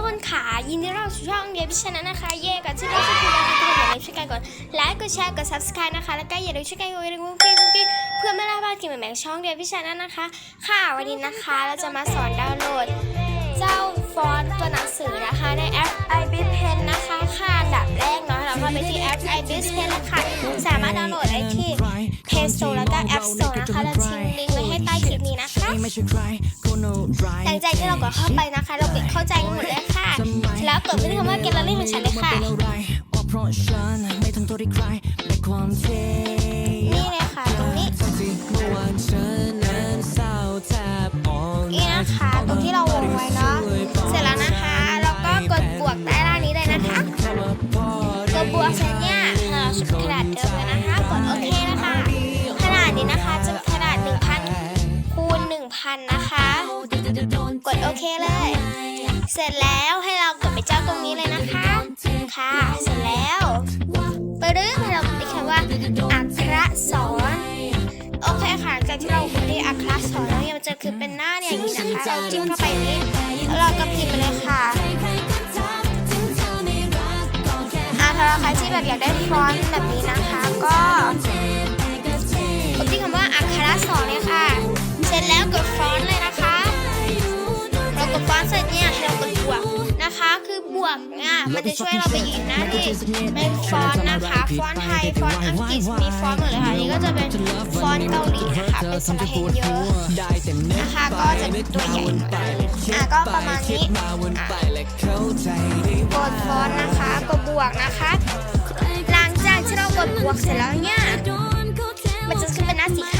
กคนขายินดีต้อนรับสู่ช่องเยบิชนะนะคะ เย่กับชื่อเราชื่อคุณนะคะทุกคนอย่าลืมช่วยกันกดไลค์กดแชร์กด subscribe นะคะ แล้วก็อย่าลืมช่วยกันกดกระดิ่งกุ้งกิ้งกุ้งกิ้งเพื่อไม่พลาดคลิปใหม่ๆของช่องเยบิชนะนะคะ ค่ะวันนี้นะคะเราจะมาสอนดาวน์โหลด เจ้าฟอนต์ตัวหนังสือนะคะในแอป iBit Pen นะคะค่ะอันดับแรกเนาะเราเข้าไปที่แอป iBit Pen แล้วค่ะสามารถดาวน์โหลดได้ที่ Play Store แล้วก็ App Store นะคะเราทิ้งลิงก์ไว้ให้ใต้คลิปนี้นะคะ ไม่ใช่ใจที่เรากดเข้าไปนะคะ เราเก็บเข้าใจหมดเลยค่ะ แล้วกดไปที่คำว่าแกลเลอรี่ของฉันเลยค่ะเพราะฉันไม่ต้องโทษใครในความเท่นี่เลยค่ะตรงนี้ที่เมื่อวานฉันนั้นเศร้าแทบอ่อนนี่นะคะตรงที่เราวงไว้เนาะ เสร็จแล้วนะคะแล้วก็กดบวกใต้ล่างนี้เลยนะคะกดบวกเสร็จเนี่ยเราขนาดเดิมเลยนะคะ กดโอเคนะคะ ขนาดนี้นะคะจะขนาด 1,000คูณ1,000 นะคะ กดโอเคเลย เสร็จแล้วให้เรากดไปเจ้าตรงนี้เลยนะคะ ค่ะ เสร็จแล้วไปรึ้งให้เรากดไปคำว่าอักขระสอนโอเคค่ะจากที่เรากดที่อักขระสอนแล้วเนี่ยมันจะคือเป็นหน้าเนี่ยอย่างนี้นะคะเราจิ้มเข้าไปนี้แล้วเราก็พิมพ์ไปเลยค่ะอ่าถ้าเราใครที่แบบอยากได้ฟอนต์แบบนี้นะคะ ก็ คะคือบวกเนี่ยมันจะช่วยเราไปอยู่หน้าที่เป็นฟอนต์นะคะ ฟอนต์ไทย ฟอนต์อังกฤษ มีฟอนต์หมดเลยค่ะอันนี่ก็จะเป็นฟอนต์เกาหลีนะคะ เป็นสระเฮงเยอะได้แต่นึกนะคะ ก็จะเป็นตัวใหญ่หน่อยอะก็ประมาณนี้มาวนอะไปและเข้าใจได้กดฟอนต์นะคะ กดบวกนะคะ หลังจากที่เรากดบวกเสร็จแล้วเนี่ย มันจะขึ้นเป็นหน้าสีข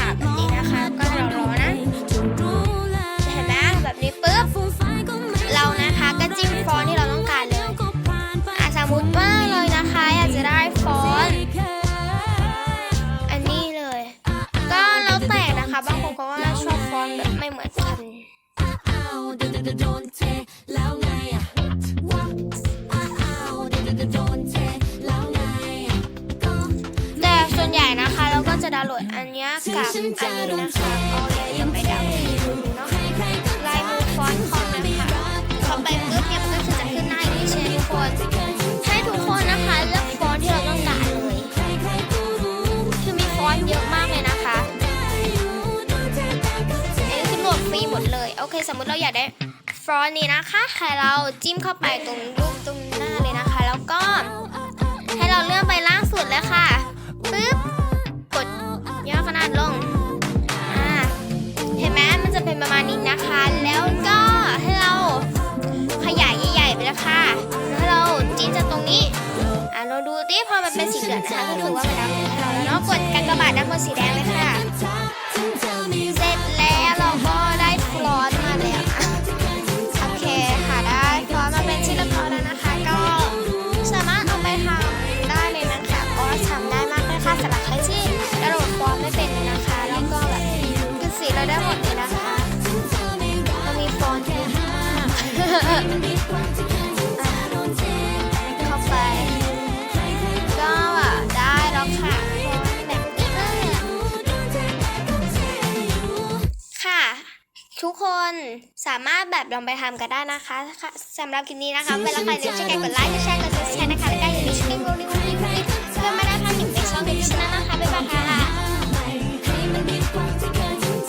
าว หลดอันเนี้ยกับอันนี้นะคะก็เลยยังไม่ดาวน์โหลดดูเนาะลายมือฟอนต์คอมนะคะเข้าไปปุ๊บเนี่ยมันก็จะขึ้นหน้าอย่างนี้ใช่ไหมทุกคนให้ทุกคนนะคะเลือกฟอนต์ที่เราต้องการเลยคือมีฟอนต์เยอะมากเลยนะคะอันนี้คือโหลดฟรีหมดเลย โอเค สมมุติเราอยากได้ฟอนต์นี้นะคะ ให้เราจิ้มเข้าไปตรงรูปตรงหน้าาเราดูดิพอมันเป็นสีเหลืองนะคะก็ถือว่ามันดำให้เราแล้วเนาะกดกากบาทด้านบนสีแดงเลยค่ะ เสร็จแล้วเราก็ได้ฟลอนต์มาแล้วอะโอเคค่ะได้ฟลอนต์มาเป็นชิ้นละครแล้วนะคะ ก็สามารถเอาไปทำได้เลยนะคะก็ทำได้มากเลยค่ะสำหรับใครที่กระโดดฟอนต์ไม่เป็นนะคะ แล้วก็แบบคือสีเราได้หมดเลยนะคะเรามีฟอนต์ที่ดีมาก ทุกคนสามารถแบบลองไปทำกันได้นะคะค่ะสำหรับคลิปนี้นะคะเวลาใครเลือกช่วยกันกดไลค์กดแชร์กดซับสไครต์นะคะ